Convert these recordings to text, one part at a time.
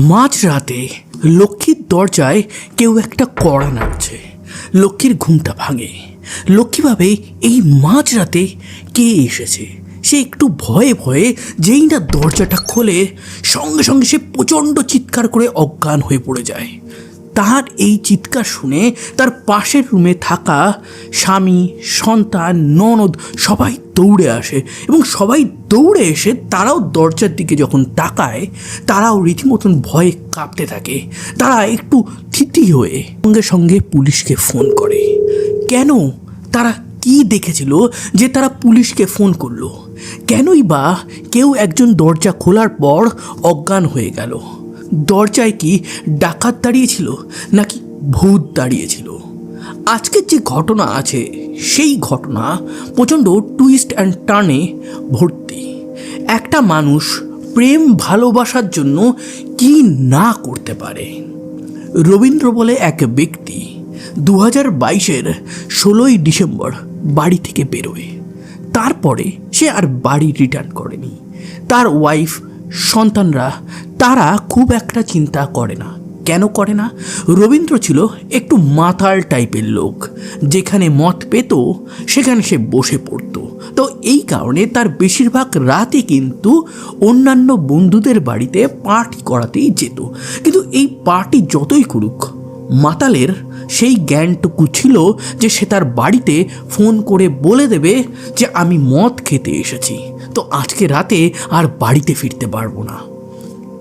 মাঝরাতে লক্ষ্মীর দরজায় কেউ একটা কড়া নাড়ছে। লক্ষ্মীর ঘুমটা ভাঙে। লক্ষ্মী ভাবে, এই মাঝরাতে কে এসেছে? সে একটু ভয়ে ভয়ে যেই না দরজাটা খোলে, সঙ্গে সঙ্গে সে প্রচণ্ড চিৎকার করে অজ্ঞান হয়ে পড়ে যায়। তার এই চিৎকার শুনে তার পাশের রুমে থাকা স্বামী, সন্তান, ননদ সবাই দৌড়ে আসে এবং সবাই দৌড়ে এসে তারাও দরজার দিকে যখন তাকায়, তারাও রীতিমতন ভয়ে কাঁপতে থাকে। তারা একটু থিতি হয়ে সঙ্গে সঙ্গে পুলিশকে ফোন করে। কেন? তারা কি দেখেছিল যে তারা পুলিশকে ফোন করল? কেনই বা কেউ একজন দরজা খোলার পর অজ্ঞান হয়ে গেল? দরজায় কি ডাকাত দাঁড়িয়েছিল নাকি ভূত দাঁড়িয়েছিল? আজকের যে ঘটনা আছে, সেই ঘটনা প্রচণ্ড টুইস্ট অ্যান্ড টার্নে ভর্তি। একটা মানুষ প্রেম ভালোবাসার জন্য কি না করতে পারে? রবীন্দ্র বলে এক ব্যক্তি দু হাজার বাইশের ষোলোই ডিসেম্বর বাড়ি থেকে বেরোয়। তারপরে সে আর বাড়ি রিটার্ন করেনি। তার ওয়াইফ সন্তানরা, তারা খুব একটা চিন্তা করে না। কেন করে না? রবীন্দ্র ছিল একটু মাতাল টাইপের লোক। যেখানে মত পেত, সেখানে সে বসে পড়তো। তো এই কারণে তার বেশিরভাগ রাতে কিন্তু অন্যান্য বন্ধুদের বাড়িতে পার্টি করাতেই যেত। কিন্তু এই পার্টি যতই করুক, মাতালের সেই জ্ঞানটুকু ছিল যে সে তার বাড়িতে ফোন করে বলে দেবে যে, আমি মদ খেতে এসেছি। তো আজকে রাতে আর বাড়িতে ফিরতে পারব না।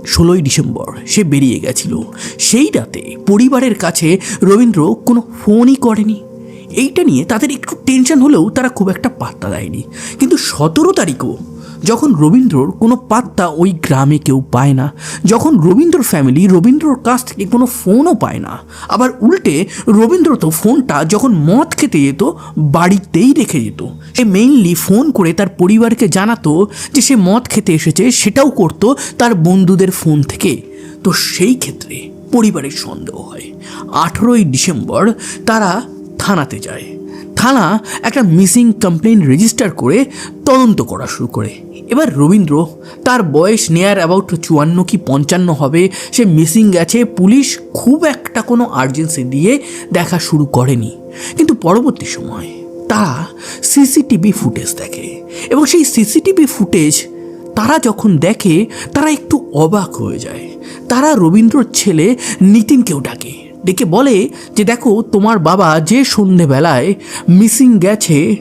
ষোলোই ডিসেম্বর সে বেরিয়ে গেছিল। সেই রাতে পরিবারের কাছে রবীন্দ্র কোনো ফোনই করেনি। এইটা নিয়ে তাদের একটু টেনশন হলেও তারা খুব একটা পাত্তা দেয়নি। কিন্তু সতেরো তারিখও যখন রবীন্দ্রর কোনো পাত্তা ওই গ্রামে কেউ পায় না, যখন রবীন্দ্র ফ্যামিলি রবীন্দ্রর কাছ থেকে কোনো ফোনও পায় না, আবার উল্টে রবীন্দ্র তো ফোনটা যখন মদ খেতে যেত, বাড়িতেই রেখে যেত। সে মেইনলি ফোন করে তার পরিবারকে জানাতো যে সে মদ খেতে এসেছে, সেটাও করতো তার বন্ধুদের ফোন থেকে। তো সেই ক্ষেত্রে পরিবারের সন্দেহ হয়। আঠেরোই ডিসেম্বর তারা থানাতে যায়। থানা একটা মিসিং কমপ্লেন রেজিস্টার করে তদন্ত করা শুরু করে। এবার রবীন্দ্র তার বয়স নেয়ার অ্যাবাউট চুয়ান্ন কি পঞ্চান্ন হবে, সে মিসিং গেছে, পুলিশ খুব একটা কোনো আর্জেন্সি দিয়ে দেখা শুরু করেনি। কিন্তু পরবর্তী সময় তারা সিসিটিভি ফুটেজ দেখে এবং সেই সিসিটিভি ফুটেজ তারা যখন দেখে, তারা একটু অবাক হয়ে যায়। তারা রবীন্দ্রর ছেলে নিতিনকেও ডাকে। ডেকে বলে যে, দেখো, তোমার বাবা যে সন্ধেবেলায় মিসিং গেছে,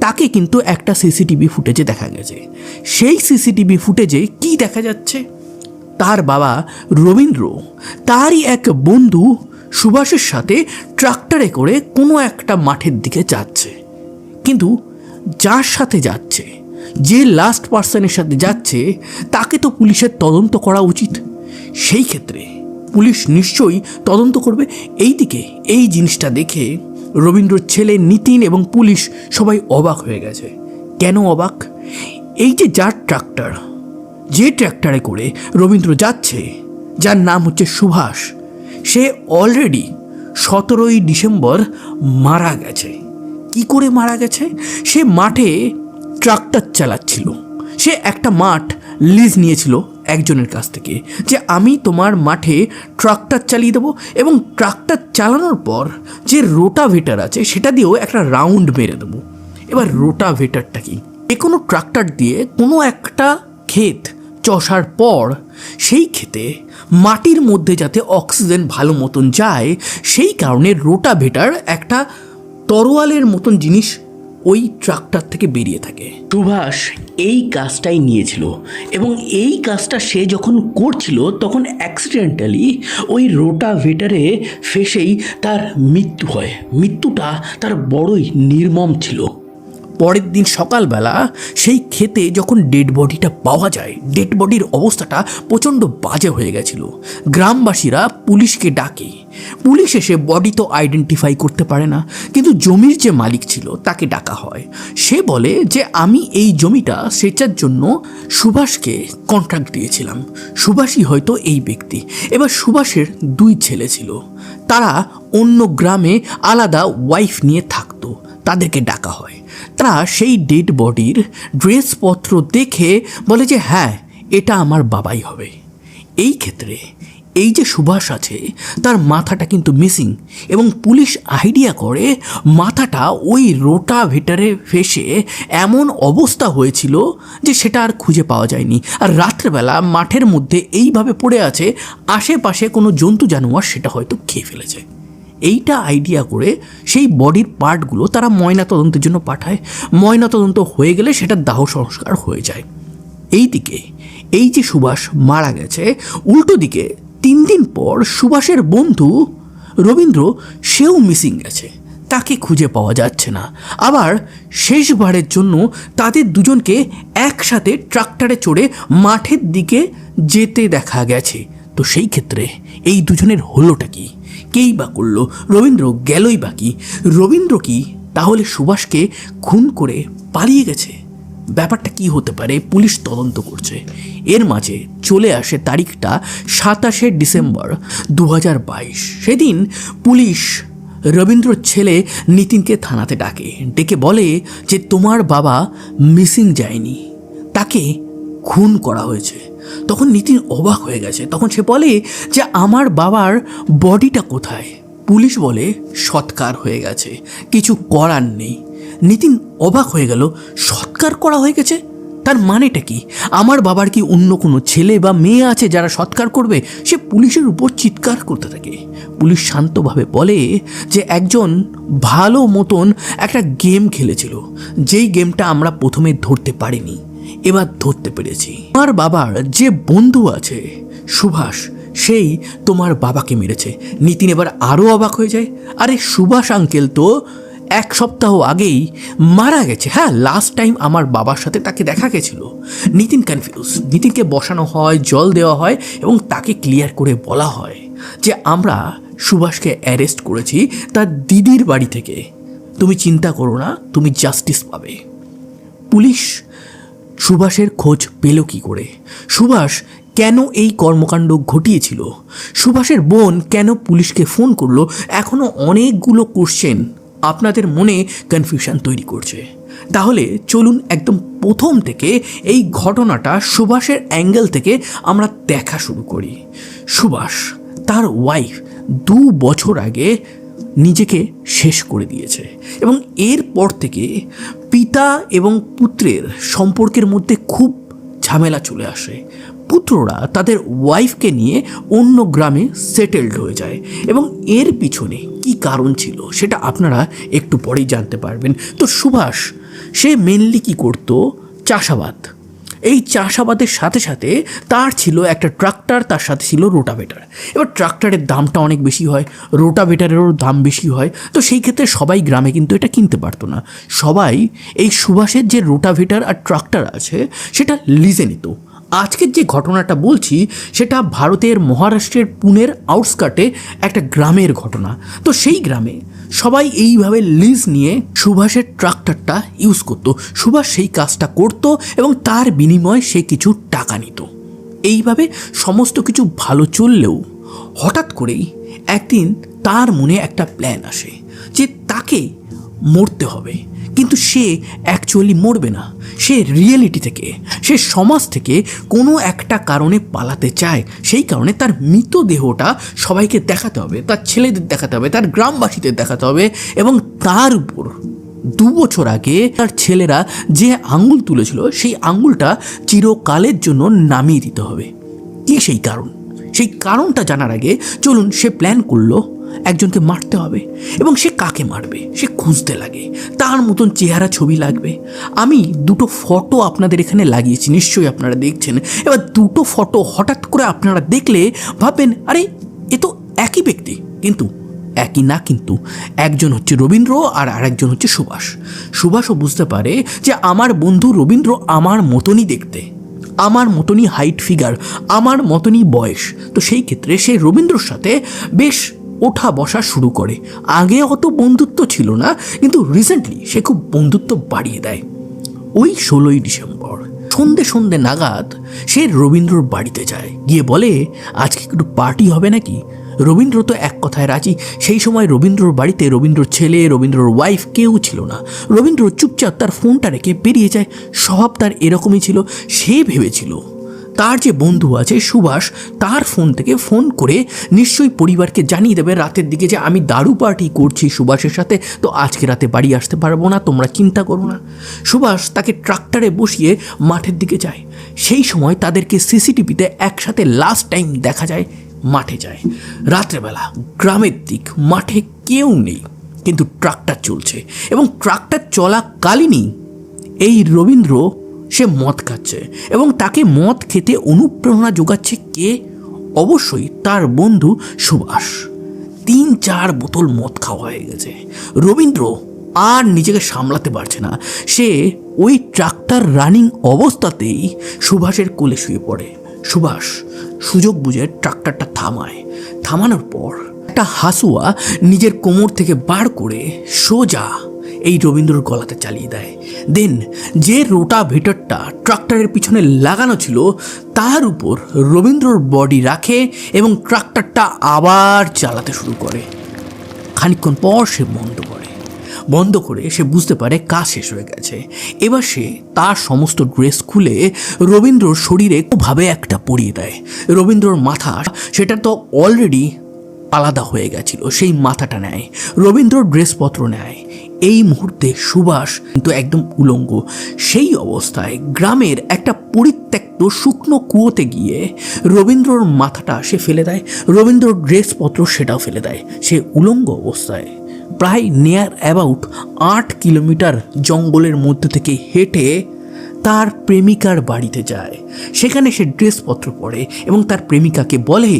তাকে কিন্তু একটা সিসিটিভি ফুটেজে দেখা গেছে। সেই সিসিটিভি ফুটেজে কি দেখা যাচ্ছে? তার বাবা রবীন্দ্র, তারই এক বন্ধু সুভাষের সাথে ট্রাক্টরে করে কোনো একটা মাঠের দিকে যাচ্ছে। কিন্তু যার সাথে যাচ্ছে, যে লাস্ট পার্সনের সাথে যাচ্ছে, তাকে তো পুলিশের তদন্ত করা উচিত। সেই ক্ষেত্রে পুলিশ নিশ্চয়ই তদন্ত করবে। এই দিকে এই জিনিসটা দেখে রবীন্দ্রর ছেলে নিতিন এবং পুলিশ সবাই অবাক হয়ে গেছে। কেন অবাক? এই যে যার ট্রাক্টর, যে ট্র্যাক্টরে করে রবীন্দ্র যাচ্ছে, যার নাম হচ্ছে সুভাষ, সে অলরেডি সতেরোই ডিসেম্বর মারা গেছে। কি করে মারা গেছে? সে মাঠে ট্রাক্টর চালাচ্ছিল। সে একটা মাঠ লিজ নিয়েছিল। একজনের কাছ থেকে যে আমি তোমার মাঠে ট্রাক্টর চালিয়ে দেবো এবং ট্রাক্টর চালানোর পর যে রোটাভেটার আছে সেটা দিয়েও একটা রাউন্ড মেরে দেবো। এবার রোটাভেটারটা কি? যে কোনো ট্রাক্টর দিয়ে কোনো একটা ক্ষেত চষার পর সেই ক্ষেতে মাটির মধ্যে যাতে অক্সিজেন ভালো মতন যায়, সেই কারণে রোটাভেটার একটা তরোয়ালের মতন জিনিস ওই ট্রাকটার থেকে বেরিয়ে থাকে। সুভাষ এই কাজটাই নিয়েছিল এবং এই কাজটা সে যখন করছিল তখন অ্যাক্সিডেন্টালি ওই রোটাভেটারে ফেসেই তার মৃত্যু হয়। মৃত্যুটা তার বড়ই নির্মম ছিল। পরের দিন সকালবেলা সেই ক্ষেতে যখন ডেড বডিটা পাওয়া যায় ডেড বডির অবস্থাটা প্রচণ্ড বাজে হয়ে গেছিল। গ্রামবাসীরা পুলিশকে ডাকে। পুলিশ এসে বডি তো আইডেন্টিফাই করতে পারে না, কিন্তু জমির যে মালিক ছিল তাকে ডাকা হয়। সে বলে যে, আমি এই জমিটা সেচার জন্য সুভাষকে কন্ট্রাক্ট দিয়েছিলাম। সুভাষই হয়তো এই ব্যক্তি। এবার সুভাষের দুই ছেলে ছিল। তারা অন্য গ্রামে আলাদা ওয়াইফ নিয়ে থাকতো। তাদেরকে ডাকা হয়। তারা সেই ডেড বডির ড্রেসপত্র দেখে বলে যে হ্যাঁ এটা আমার বাবাই হবে। এই ক্ষেত্রে এই যে সুভাষ আছে, তার মাথাটা কিন্তু মিসিং এবং পুলিশ আইডিয়া করে মাথাটা ওই রোটা ভেটারে ফেসে এমন অবস্থা হয়েছিল যে সেটা আর খুঁজে পাওয়া যায়নি। আর রাত্রেবেলা মাঠের মধ্যে এইভাবে পড়ে আছে, আশেপাশে কোনো জন্তু জানোয়ার সেটা হয়তো খেয়ে ফেলেছে। এইটা আইডিয়া করে সেই বডির পার্টগুলো তারা ময়না তদন্তের জন্য পাঠায়। ময়না তদন্ত হয়ে গেলে সেটা দাহ সংস্কার হয়ে যায়। এই দিকে এই যে সুভাষ মারা গেছে, উল্টো দিকে তিন দিন পর সুভাষের বন্ধু রবীন্দ্র সেও মিসিং গেছে। তাকে খুঁজে পাওয়া যাচ্ছে না। আবার শেষবারের জন্য তাদের দুজনকে একসাথে ট্রাক্টরে চড়ে মাঠের দিকে যেতে দেখা গেছে। তো সেই ক্ষেত্রে এই দুজনের হলোটা কি? কেই বা করল। রবীন্দ্র গেলই বাকি রবীন্দ্র কি? তাহলে সুভাষকে খুন করে পালিয়ে গেছে? ব্যাপারটা কি হতে পারে? পুলিশ তদন্ত করছে। এর মাঝে চলে আসে তারিখটা সাতাশে ডিসেম্বর দু হাজার বাইশ। সেদিন পুলিশ রবীন্দ্রর ছেলে নিতিনকে থানাতে ডাকে। ডেকে বলে যে, তোমার বাবা মিসিং যায়নি। তাকে খুন করা হয়েছে। তখন নিতিন অবাক হয়ে গেছে। তখন সে বলে যে, আমার বাবার বডিটা কোথায়? পুলিশ বলে, সৎকার হয়ে গেছে। কিছু করার নেই। নিতিন অবাক হয়ে গেল, সৎকার করা হয়ে গেছে? তার মানেটা কি? আমার বাবার কি অন্য কোনো ছেলে বা মেয়ে আছে যারা সৎকার করবে? সে পুলিশের উপর চিৎকার করতে থাকে। পুলিশ শান্তভাবে বলে যে, একজন ভালো মতন একটা গেম খেলেছিল। যেই গেমটা আমরা প্রথমে ধরতে পারিনি। এবার ধরতে পেরেছি। আমার বাবার যে বন্ধু আছে, সুভাষ, সেই তোমার বাবাকে মেরেছে। নিতিন এবার আরও অবাক হয়ে যায়। আরে সুভাষ আঙ্কেল তো এক সপ্তাহ আগেই মারা গেছে। হ্যাঁ লাস্ট টাইম আমার বাবার সাথে তাকে দেখা গেছিল। নিতিন কনফিউজ নিতিনকে বসানো হয়, জল দেওয়া হয় এবং তাকে ক্লিয়ার করে বলা হয় যে, আমরা সুভাষকে অ্যারেস্ট করেছি তার দিদির বাড়ি থেকে। তুমি চিন্তা করো না, তুমি জাস্টিস পাবে। পুলিশ সুভাষের খোঁজ পেল কি করে? সুভাষ কেন এই কর্মকাণ্ড ঘটিয়েছিল? সুভাষের বোন কেন পুলিশকে ফোন করল? এখনও অনেকগুলো কোশ্চেন আপনাদের মনে কনফিউশন তৈরি করছে। তাহলে চলুন একদম প্রথম থেকে এই ঘটনাটা সুভাষের অ্যাঙ্গেল থেকে আমরা দেখা শুরু করি। সুভাষ তার ওয়াইফ দু বছর আগে নিজেকে শেষ করে দিয়েছে এবং এরপর থেকে পিতা এবং পুত্রের সম্পর্কের মধ্যে খুব ঝামেলা চলে আসে। পুত্ররা তাদের ওয়াইফকে নিয়ে অন্য গ্রামে সেটেলড হয়ে যায় এবং এর পিছনে কি কারণ ছিল সেটা আপনারা একটু পরেই জানতে পারবেন। তো সুভাষ, সে মেনলি কি করতো? চাষাবাদ। এই চাষাবাদের সাথে সাথে তার ছিল একটা ট্রাক্টর, তার সাথে ছিল রোটাভেটার। এবার ট্রাক্টরের দামটা অনেক বেশি হয়, রোটাভেটারেরও দাম বেশি হয়, তো সেই ক্ষেত্রে সবাই গ্রামে কিন্তু এটা কিনতে পারতো না। সবাই এই সুভাষের যে রোটাভেটার আর ট্রাক্টর আছে, সেটা লিজে নিত। আজকের যে ঘটনাটা বলছি, সেটা ভারতের মহারাষ্ট্রের পুনের আউটস্কার্টে একটা গ্রামের ঘটনা। তো সেই গ্রামে সবাই এইভাবে লিজ নিয়ে সুভাষের ট্রাক্টরটা ইউজ করতো। সুভাষ সেই কাজটা করতো এবং তার বিনিময়ে সে কিছু টাকা নিত। এইভাবে সমস্ত কিছু ভালো চললেও হঠাৎ করেই একদিন তার মনে একটা প্ল্যান আসে যে তাকে মরতে হবে। কিন্তু সে অ্যাকচুয়ালি মরবে না। সে রিয়েলিটি থেকে, সে সমাজ থেকে কোনো একটা কারণে পালাতে চায়। সেই কারণে তার মৃতদেহটা সবাইকে দেখাতে হবে, তার ছেলেদের দেখাতে হবে, তার গ্রামবাসীদের দেখাতে হবে এবং তার উপর দু বছর আগে তার ছেলেরা যে আঙুল তুলেছিল, সেই আঙুলটা চিরকালের জন্য নামিয়ে দিতে হবে। কি সেই কারণ? সেই কারণটা জানার আগে চলুন সে প্ল্যান করল একজনকে মারতে হবে এবং সে কাকে মারবে, সে খুঁজতে লাগে। তার মতন চেহারা ছবি লাগবে। আমি দুটো ফটো আপনাদের এখানে লাগিয়েছি, নিশ্চয়ই আপনারা দেখছেন। এবার দুটো ফটো হঠাৎ করে আপনারা দেখলে ভাববেন, আরে, এ তো একই ব্যক্তি। কিন্তু একই না, কিন্তু একজন হচ্ছে রবীন্দ্র আর আরেকজন হচ্ছে সুভাষ। সুভাষও বুঝতে পারে যে আমার বন্ধু রবীন্দ্র আমার মতনই দেখতে, আমার মতনই হাইট ফিগার আমার মতনই বয়স। তো সেই ক্ষেত্রে সে রবীন্দ্রর সাথে বেশ ওঠা বসা শুরু করে। আগে অত বন্ধুত্ব ছিল না, কিন্তু রিসেন্টলি সে খুব বন্ধুত্ব বাড়িয়ে দেয়। ওই ষোলোই ডিসেম্বর, সন্ধে সন্ধে নাগাদ সে রবীন্দ্রর বাড়িতে যায়। গিয়ে বলে, আজকে একটু পার্টি হবে নাকি? রবীন্দ্র তো এক কথায় রাজি। সেই সময় রবীন্দ্রর বাড়িতে রবীন্দ্রর ছেলে, রবীন্দ্রর ওয়াইফ কেউ ছিল না। রবীন্দ্র চুপচাপ তার ফোনটা রেখে বেরিয়ে যায়। স্বভাব তার এরকমই ছিল, সে ভেবেছিল তার যে বন্ধু আছে সুভাষ, তার ফোন থেকে ফোন করে নিশ্চয়ই পরিবারকে জানিয়ে দেবে রাতের দিকে যে আমি দারু পার্টি করছি সুভাষের সাথে। তো আজকে রাতে বাড়ি আসতে পারব না, তোমরা চিন্তা করো না। সুভাষ তাকে ট্রাক্টরে বসিয়ে মাঠের দিকে যায়। সেই সময় তাদেরকে সিসিটিভিতে একসাথে লাস্ট টাইম দেখা যায়, মাঠে যায়। রাত্রেবেলা গ্রামের দিক, মাঠে কেউ নেই, কিন্তু ট্রাক্টর চলছে। এবং ট্রাক্টর চলাকালীনই এই রবীন্দ্র সে মদ খাচ্ছে এবং তাকে মদ খেতে অনুপ্রেরণা যোগাচ্ছে কে? অবশ্যই তার বন্ধু সুভাষ। তিন চার বোতল মদ খাওয়া হয়ে গেছে। রবীন্দ্র আর নিজেকে সামলাতে পারছে না। সে ওই ট্রাক্টর রানিং অবস্থাতেই সুভাষের কোলে শুয়ে পড়ে। সুভাষ সুযোগ বুঝে ট্রাক্টরটা থামায়। থামানোর পর একটা হাসুয়া নিজের কোমর থেকে বার করে সোজা এই রবীন্দ্রর গলাতে চালিয়ে দেয়। দেন যে রোটা ভিটারটা ট্রাক্টরের পিছনে লাগানো ছিল, তার উপর রবীন্দ্রর বডি রাখে এবং ট্রাক্টরটা আবার চালাতে শুরু করে। খানিকক্ষণ পর সে বন্ধ করে। বন্ধ করে সে বুঝতে পারে কাজ শেষ হয়ে গেছে। এবার সে তার সমস্ত ড্রেস খুলে রবীন্দ্রর শরীরে ভাবে একটা পরিয়ে দেয়। রবীন্দ্রর মাথা সেটা তো অলরেডি আলাদা হয়ে গেছিল, সেই মাথাটা নেয়। রবীন্দ্র ড্রেসপত্র নেয়। এই মুহূর্তে সুভাষ কিন্তু একদম উলঙ্গ। সেই অবস্থায় গ্রামের একটা পরিত্যক্ত শুকনো কুয়োতে গিয়ে রবীন্দ্রর মাথাটা সে ফেলে দেয়, রবীন্দ্রর ড্রেসপত্র সেটাও ফেলে দেয়। সে উলঙ্গ অবস্থায় প্রায় নিয়ার অ্যাবাউট আট কিলোমিটার জঙ্গলের মধ্যে থেকে হেঁটে তার প্রেমিকার বাড়িতে যায়। সেখানে সে ড্রেসপত্র পরে এবং তার প্রেমিকাকে বলে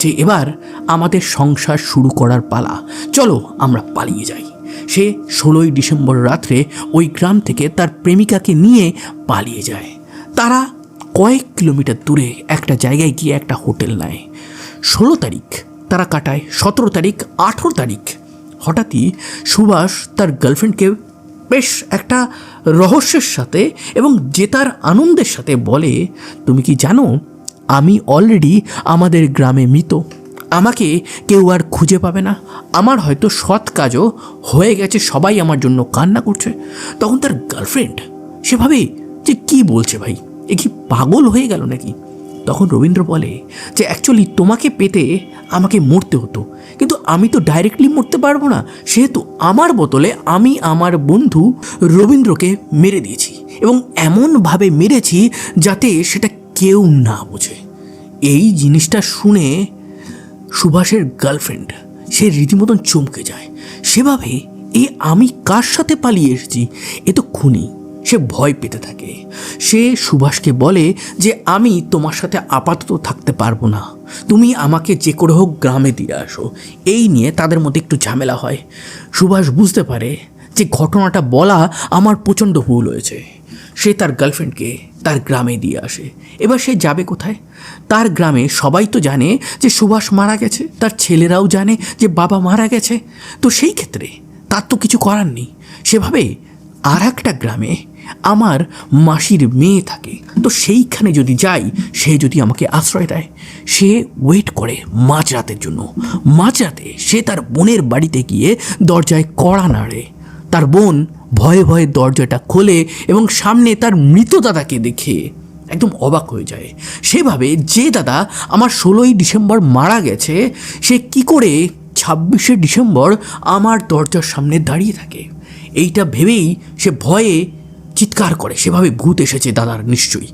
যে, এবার আমাদের সংসার শুরু করার পালা। চলো আমরা পালিয়ে যাই। সে ষোলোই ডিসেম্বর রাত্রে ওই গ্রাম থেকে তার প্রেমিকাকে নিয়ে পালিয়ে যায়। তারা কয়েক কিলোমিটার দূরে একটা জায়গায় গিয়ে একটা হোটেল নেয়। ষোলো তারিখ তারা কাটায়, সতেরো তারিখ, আঠেরো তারিখ। হঠাৎই সুভাষ তার গার্লফ্রেন্ডকে বেশ একটা রহস্যের সাথে এবং জেতার আনন্দের সাথে বলে, তুমি কি জানো, আমি অলরেডি আমাদের গ্রামে মৃত। আমাকে কেউ আর খুঁজে পাবে না। আমার হয়তো সৎ কাজও হয়ে গেছে, সবাই আমার জন্য কান্না করছে। তখন তার গার্লফ্রেন্ড সেভাবে যে কি বলছে ভাই? এ কি পাগল হয়ে গেল নাকি? তখন রবীন্দ্র বলে যে অ্যাকচুয়ালি তোমাকে পেতে আমাকে মরতে হতো। কিন্তু আমি তো ডাইরেক্টলি মরতে পারব না। সেহেতু আমার বদলে আমি আমার বন্ধু রবীন্দ্রকে মেরে দিয়েছি এবং এমনভাবে মেরেছি যাতে সেটা কেউ না বোঝে। এই জিনিসটা শুনে সুভাষের গার্লফ্রেন্ড সে রীতিমতন চমকে যায়। সেভাবে এ আমি কার সাথে পালিয়ে এসেছি, এ তো খুনি, সে ভয় পেতে থাকে। সে সুভাষকে বলে যে, আমি তোমার সাথে আপাতত থাকতে পারব না। তুমি আমাকে যে করে হোক গ্রামে দিয়ে আসো। এই নিয়ে তাদের মধ্যে একটু ঝামেলা হয়। সুভাষ বুঝতে পারে যে, ঘটনাটা বলা আমার প্রচণ্ড ভুল হয়েছে। সে তার গার্লফ্রেন্ডকে তার গ্রামে দিয়ে আসে। এবার সে যাবে কোথায়? তার গ্রামে সবাই তো জানে যে সুভাষ মারা গেছে, তার ছেলেরাও জানে যে বাবা মারা গেছে। তো সেই ক্ষেত্রে তার তো কিছু করার নেই। সেভাবে আর একটা গ্রামে আমার মাসির মেয়ে থাকে, তো সেইখানে যদি যাই, সে যদি আমাকে আশ্রয় দেয়, সে ওয়েট করে মাঝরাতের জন্য। মাঝরাতে সে তার বোনের বাড়িতে গিয়ে দরজায় কড়া নাড়ে। তার বোন ভয়ে ভয়ে দরজাটা খোলে এবং সামনে তার মৃত দাদাকে দেখে একদম অবাক হয়ে যায়। সেভাবে যে দাদা আমার ষোলোই ডিসেম্বর মারা গেছে, সে কি করে ছাব্বিশে ডিসেম্বর আমার দরজার সামনে দাঁড়িয়ে থাকে? এইটা ভেবেই সে ভয়ে চিৎকার করে। সেভাবে ভূত এসেছে দাদার নিশ্চয়ই।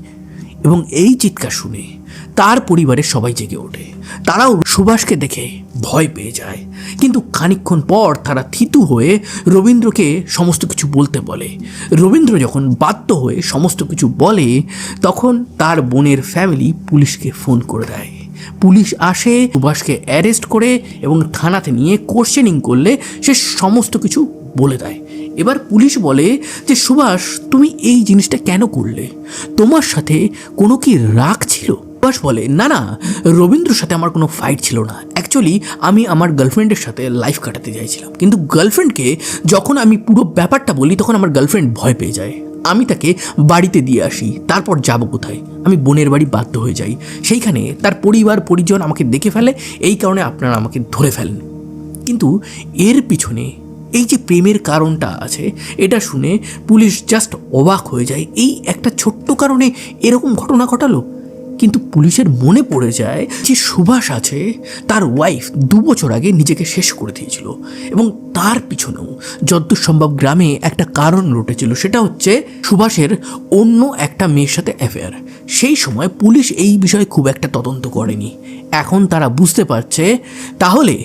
এবং এই চিৎকার শুনে তার পরিবারের সবাই জেগে ওঠে। তারাও সুভাষকে দেখে ভয় পেয়ে যায়। কিন্তু খানিকক্ষণ পর তারা থিতু হয়ে রবীন্দ্রকে সমস্ত কিছু বলতে বলে। রবীন্দ্র যখন বাধ্য হয়ে সমস্ত কিছু বলে, তখন তার বোনের ফ্যামিলি পুলিশকে ফোন করে দেয়। পুলিশ আসে, সুভাষকে অ্যারেস্ট করে এবং থানাতে নিয়ে কোশ্চেনিং করলে সে সমস্ত কিছু বলে দেয়। এবার পুলিশ বলে যে, সুভাষ, তুমি এই জিনিসটা কেন করলে? তোমার সাথে কোনো কি রাগ ছিল? সুভাষ বলে, না না, রবীন্দ্রর সাথে আমার কোনো ফাইট ছিল না। অ্যাকচুয়ালি আমি আমার গার্লফ্রেন্ডের সাথে লাইফ কাটাতে চাইছিলাম কিন্তু গার্লফ্রেন্ডকে যখন আমি পুরো ব্যাপারটা বলি, তখন আমার গার্লফ্রেন্ড ভয় পেয়ে যায়। আমি তাকে বাড়িতে দিয়ে আসি, তারপর যাব কোথায়? আমি বোনের বাড়ি বাধ্য হয়ে যাই। সেইখানে তার পরিবার, পরিজন আমাকে দেখে ফেলে, এই কারণে আপনারা আমাকে ধরে ফেলেন। কিন্তু এর পিছনে এই যে প্রেমের কারণটা আছে, এটা শুনে পুলিশ জাস্ট অবাক হয়ে যায়। এই একটা ছোট্ট কারণে এরকম ঘটনা ঘটালো। কিন্তু পুলিশের মনে পড়ে যায় যে সুভাষ আছে, তার ওয়াইফ দু বছর আগে নিজেকে শেষ করে দিয়েছিল। এবং তার পিছনেও যতদূর সম্ভব গ্রামে একটা কারণ রটেছিল সেটা হচ্ছে সুভাষের অন্য একটা মেয়ের সাথে অ্যাফেয়ার সেই সময় পুলিশ এই বিষয়ে খুব একটা তদন্ত করেনি। এখন তারা বুঝতে পারছে, তাহলে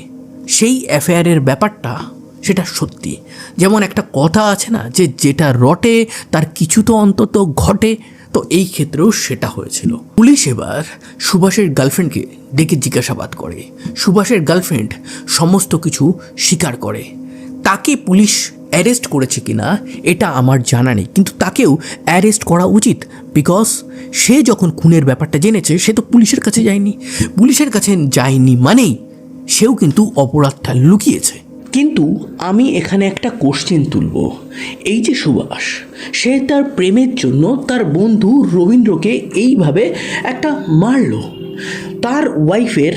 সেই অ্যাফেয়ারের ব্যাপারটা সেটা সত্যি। যেমন একটা কথা আছে না, যে যেটা রটে, তার কিছু তো অন্তত ঘটে। তো এই ক্ষেত্রেও সেটা হয়েছিল। পুলিশ এবার সুভাষের গার্লফ্রেন্ডকে ডেকে জিজ্ঞাসাবাদ করে। সুভাষের গার্লফ্রেন্ড সমস্ত কিছু স্বীকার করে। তাকে পুলিশ অ্যারেস্ট করেছে কিনা, এটা আমার জানা নেই। কিন্তু তাকেও অ্যারেস্ট করা উচিত বিকজ সে যখন খুনের ব্যাপারটা জেনেছে, সে তো পুলিশের কাছে যায়নি। পুলিশের কাছে যায়নি মানেই সেও কিন্তু অপরাধটা লুকিয়েছে। কিন্তু আমি এখানে একটা কোশ্চেন তুলব। এই যে সুভাষ, সে তার প্রেমের জন্য তার বন্ধু রবীন্দ্রকে এইভাবে একটা মারলো। তার ওয়াইফের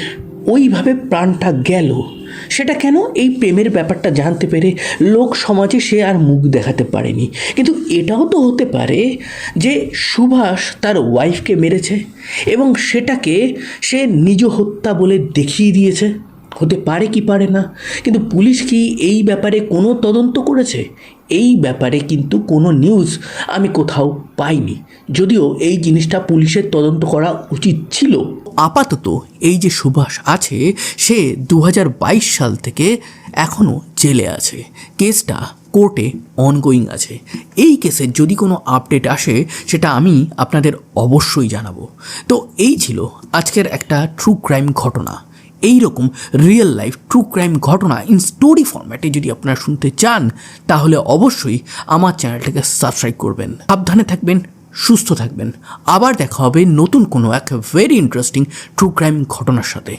ওইভাবে প্রাণটা গেল। সেটা কেন? এই প্রেমের ব্যাপারটা জানতে পেরে লোক সমাজে সে আর মুখ দেখাতে পারেনি। কিন্তু এটাও তো হতে পারে যে সুভাষ তার ওয়াইফকে মেরেছে এবং সেটাকে সে নিজ হত্যা বলে দেখিয়ে দিয়েছে। হতে পারে কি পারে না। কিন্তু পুলিশ কি এই ব্যাপারে কোনো তদন্ত করেছে? এই ব্যাপারে কিন্তু কোনো নিউজ আমি কোথাও পাইনি। যদিও এই জিনিসটা পুলিশের তদন্ত করা উচিত ছিল। আপাতত এই যে সুভাষ আছে, সে দু হাজার বাইশ সাল থেকে এখনও জেলে আছে। কেসটা কোর্টে অনগোয়িং আছে। এই কেসের যদি কোনো আপডেট আসে, সেটা আমি আপনাদের অবশ্যই জানাব। তো এই ছিল আজকের একটা ট্রু ক্রাইম ঘটনা। এই রকম রিয়েল লাইফ ট্রু ক্রাইম ঘটনা ইন স্টোরি ফর্ম্যাটে যদি আপনারা শুনতে চান, তাহলে অবশ্যই আমার চ্যানেলটাকে সাবস্ক্রাইব করবেন। সাবধানে থাকবেন, সুস্থ থাকবেন। আবার দেখা হবে নতুন কোনো এক ভেরি ইন্টারেস্টিং ট্রু ক্রাইম ঘটনার সাথে।